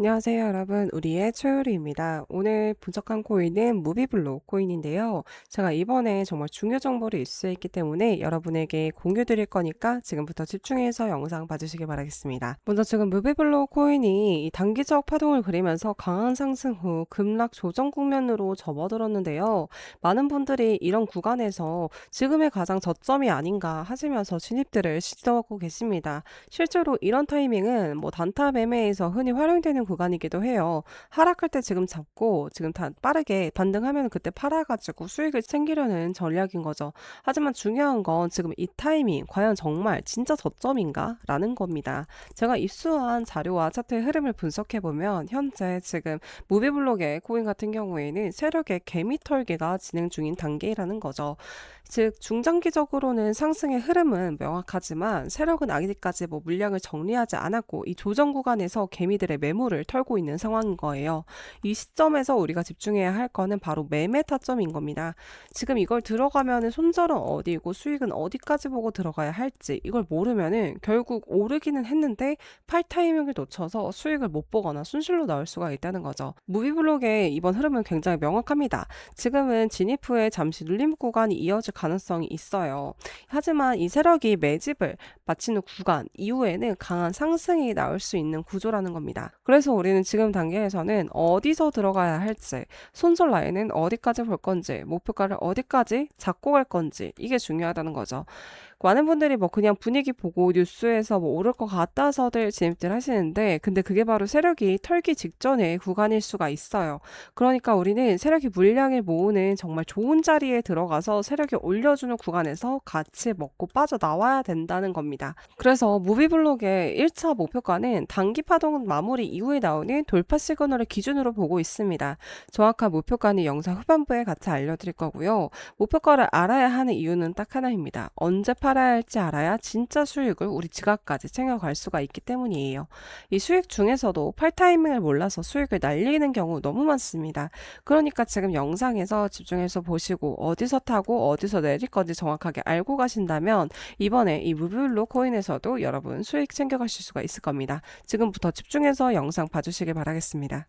안녕하세요 여러분 우리의 최유리입니다. 오늘 분석한 코인은 무비블록 코인인데요. 제가 이번에 정말 중요 정보를 입수했기 때문에 여러분에게 공유 드릴 거니까 지금부터 집중해서 영상 봐주시기 바라겠습니다. 먼저 지금 무비블록 코인이 이 단기적 파동을 그리면서 강한 상승 후 급락 조정 국면으로 접어들었는데요. 많은 분들이 이런 구간에서 지금의 가장 저점이 아닌가 하시면서 진입들을 시도하고 계십니다. 실제로 이런 타이밍은 뭐 단타 매매에서 흔히 활용되는 구간이기도 해요. 하락할 때 지금 잡고 지금 다 빠르게 반등하면 그때 팔아가지고 수익을 챙기려는 전략인 거죠. 하지만 중요한 건 지금 이 타이밍 과연 정말 진짜 저점인가? 라는 겁니다. 제가 입수한 자료와 차트의 흐름을 분석해 보면 현재 지금 무비블록의 코인 같은 경우에는 세력의 개미 털기가 진행 중인 단계라는 거죠. 즉 중장기적으로는 상승의 흐름은 명확하지만 세력은 아직까지 뭐 물량을 정리하지 않았고 이 조정 구간에서 개미들의 매물을 털고 있는 상황인 거예요. 이 시점에서 우리가 집중해야 할 거는 바로 매매 타점인 겁니다. 지금 이걸 들어가면은 손절은 어디고 수익은 어디까지 보고 들어가야 할지 이걸 모르면은 결국 오르기는 했는데 팔 타이밍을 놓쳐서 수익을 못 보거나 순실로 나올 수가 있다는 거죠. 무비블록의 이번 흐름은 굉장히 명확합니다. 지금은 진입 후에 잠시 눌림 구간이 이어질 가능성이 있어요. 하지만 이 세력이 매집을 마치는 구간 이후에는 강한 상승이 나올 수 있는 구조라는 겁니다. 그래서 우리는 지금 단계에서는 어디서 들어가야 할지, 손절 라인은 어디까지 볼 건지, 목표가를 어디까지 잡고 갈 건지 이게 중요하다는 거죠. 많은 분들이 뭐 그냥 분위기 보고 뉴스에서 뭐 오를 것 같아서들 진입들 하시는데 근데 그게 바로 세력이 털기 직전의 구간일 수가 있어요. 그러니까 우리는 세력이 물량을 모으는 정말 좋은 자리에 들어가서 세력이 올려주는 구간에서 같이 먹고 빠져나와야 된다는 겁니다. 그래서 무비블록의 1차 목표가는 단기 파동 마무리 이후에 나오는 돌파 시그널을 기준으로 보고 있습니다. 정확한 목표가는 영상 후반부에 같이 알려드릴 거고요. 목표가를 알아야 하는 이유는 딱 하나입니다. 언제 파 팔아야 할지 알아야 진짜 수익을 우리 지갑까지 챙겨갈 수가 있기 때문이에요. 이 수익 중에서도 팔 타이밍을 몰라서 수익을 날리는 경우 너무 많습니다. 그러니까 지금 영상에서 집중해서 보시고 어디서 타고 어디서 내릴 건지 정확하게 알고 가신다면 이번에 이 무블로 코인에서도 여러분 수익 챙겨가실 수가 있을 겁니다. 지금부터 집중해서 영상 봐주시길 바라겠습니다.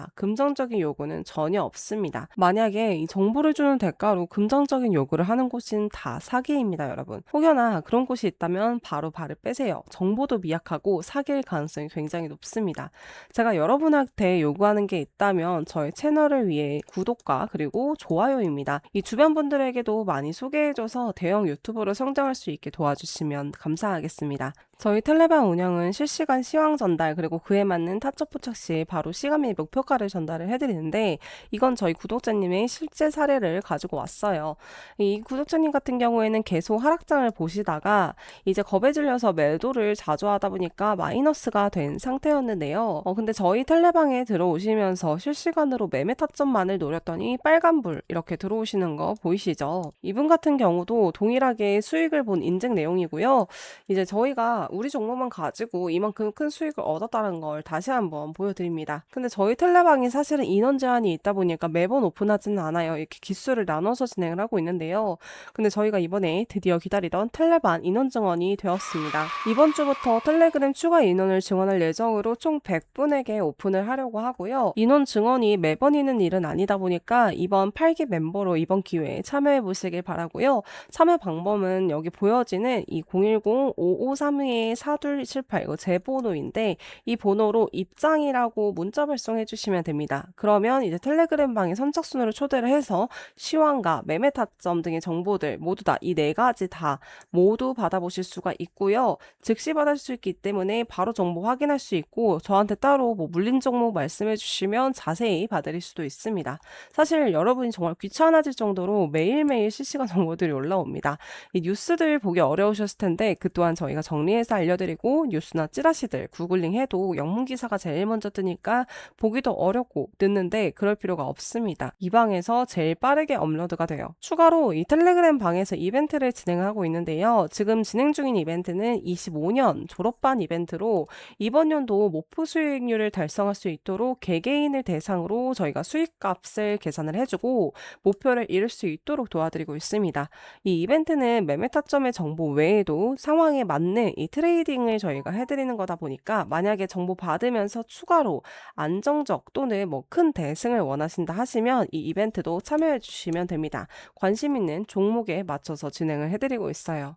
있습니다. 금전적인 요구는 전혀 없습니다. 만약에 이 정보를 주는 대가로 금전적인 요구를 하는 곳은 다 사기입니다, 여러분. 혹여나 그런 곳이 있다면 바로 발을 빼세요. 정보도 미약하고 사기일 가능성이 굉장히 높습니다. 제가 여러분한테 요구하는 게 있다면 저희 채널을 위해 구독과 그리고 좋아요입니다. 이 주변 분들에게도 많이 소개해줘서 대형 유튜버로 성장할 수 있게 도와주시면 감사하겠습니다. 저희 텔레방 운영은 실시간 시황 전달 그리고 그에 맞는 타점 포착 시 바로 시간 및 목표 효과를 전달을 해드리는데 이건 저희 구독자님의 실제 사례를 가지고 왔어요. 이 구독자님 같은 경우에는 계속 하락장을 보시다가 이제 겁에 질려서 매도를 자주 하다 보니까 마이너스가 된 상태였는데요. 어, 근데 저희 텔레방에 들어오시면서 실시간으로 매매 타점만을 노렸더니 빨간불 이렇게 들어오시는 거 보이시죠? 이분 같은 경우도 동일하게 수익을 본 인증 내용이고요. 이제 저희가 우리 종목만 가지고 이만큼 큰 수익을 얻었다는 걸 다시 한번 보여드립니다. 근데 저희 텔레 방이 사실은 인원 제한이 있다 보니까 매번 오픈하지는 않아요. 이렇게 기수를 나눠서 진행을 하고 있는데요. 근데 저희가 이번에 드디어 기다리던 텔레반 인원 증원이 되었습니다. 이번 주부터 텔레그램 추가 인원을 증원할 예정으로 총 100분에게 오픈을 하려고 하고요. 인원 증원이 매번 있는 일은 아니다 보니까 이번 8기 멤버로 이번 기회에 참여해 보시길 바라고요. 참여 방법은 여기 보여지는 이 010-5532-4278 이거 제 번호인데 이 번호로 입장이라고 문자 발송해 주시 면 됩니다. 그러면 이제 텔레그램 방에 선착순으로 초대를 해서 시황과 매매 타점 등의 정보들 모두 다 이 네 가지 다 모두 받아보실 수가 있고요. 즉시 받을 수 있기 때문에 바로 정보 확인할 수 있고 저한테 따로 뭐 물린 종목 말씀해 주시면 자세히 봐드릴 수도 있습니다. 사실 여러분이 정말 귀찮아질 정도로 매일매일 실시간 정보들이 올라옵니다. 이 뉴스들 보기 어려우셨을 텐데 그 또한 저희가 정리해서 알려드리고 뉴스나 찌라시들 구글링 해도 영문 기사가 제일 먼저 뜨니까 보기도 어렵고 늦는데 그럴 필요가 없습니다. 이 방에서 제일 빠르게 업로드가 돼요. 추가로 이 텔레그램 방에서 이벤트를 진행하고 있는데요. 지금 진행 중인 이벤트는 25년 졸업반 이벤트로 이번 연도 목표 수익률을 달성할 수 있도록 개개인을 대상으로 저희가 수익값을 계산을 해주고 목표를 이룰 수 있도록 도와드리고 있습니다. 이 이벤트는 매매 타점의 정보 외에도 상황에 맞는 이 트레이딩을 저희가 해드리는 거다 보니까 만약에 정보 받으면서 추가로 안정적 또는 뭐 큰 대승을 원하신다 하시면 이 이벤트도 참여해 주시면 됩니다. 관심 있는 종목에 맞춰서 진행을 해드리고 있어요.